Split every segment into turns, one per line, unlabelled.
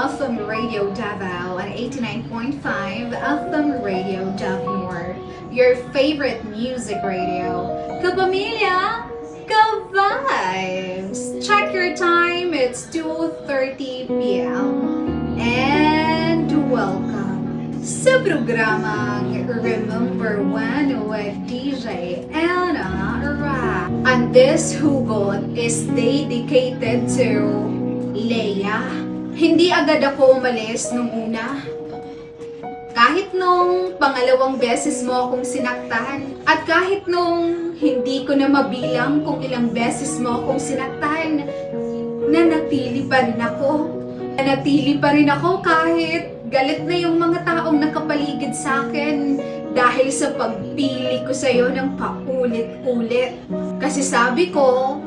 FM Radio Davao and 89.5 FM Radio Davnor. Your favorite music radio. Kapamilya, ka-vibes! Check your time, it's 2.30 p.m. And welcome sa programang Remember When with DJ Anna Ra. And this hugot is dedicated to Leia. Hindi agad ako umalis nung una. Kahit nung pangalawang beses mo akong sinaktan at kahit nung hindi ko na mabilang kung ilang beses mo akong sinaktan, nanatili pa rin ako. Nanatili pa rin ako kahit galit na yung mga taong nakapaligid sa akin dahil sa pagpili ko sa'yo ng paulit-ulit. Kasi sabi ko,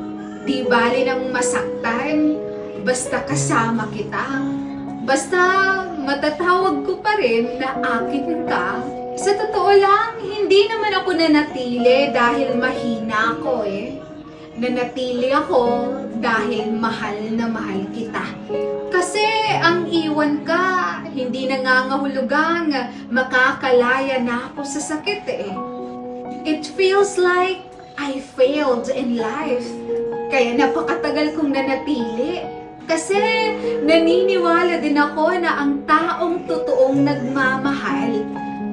di bali ng masaktan, basta kasama kita. Basta matatawag ko pa rin na akin ka. Sa totoo lang, hindi naman ako nanatili dahil mahina ako eh. Nanatili ako dahil mahal na mahal kita. Kasi ang iwan ka, hindi nangangahulugang makakalaya na ako sa sakit eh. It feels like I failed in life. Kaya napakatagal kong nanatili. Kasi naniniwala din ako na ang taong totoong nagmamahal,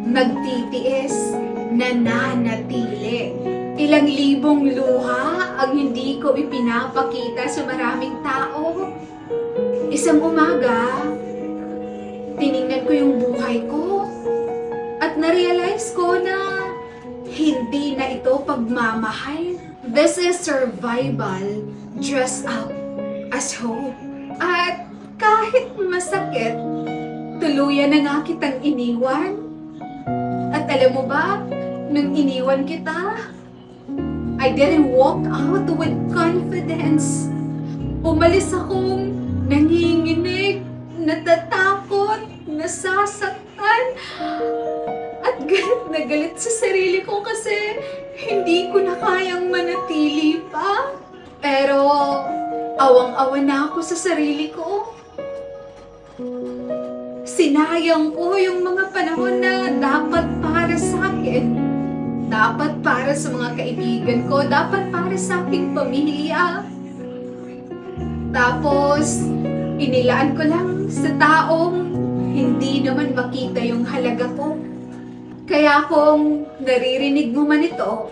nagtitiis, nananatili. Ilang libong luha ang hindi ko ipinapakita sa maraming tao. Isang umaga, tiningnan ko yung buhay ko at narealize ko na hindi na ito pagmamahal. This is survival dressed up as hope. At kahit masakit, tuluyan na nga kitang iniwan. At alam mo ba, nung iniwan kita, I didn't walk out with confidence. Umalis akong nanginginig, natatakot, nasasaktan, at galit na galit sa sarili ko kasi hindi ko na kayang manatili awang-awa na ako sa sarili ko. Sinayang ko yung mga panahon na dapat para sa akin. Dapat para sa mga kaibigan ko, dapat para sa aking pamilya. Tapos, inilaan ko lang sa taong hindi naman makita yung halaga ko. Kaya kung naririnig mo man ito,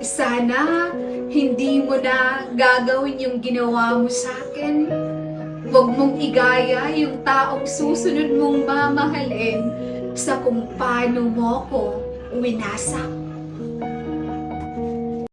sana hindi mo na gagawin yung ginawa mo sa akin. Huwag mong igaya yung taong susunod mong mamahalin sa kung paano mo ko winasak.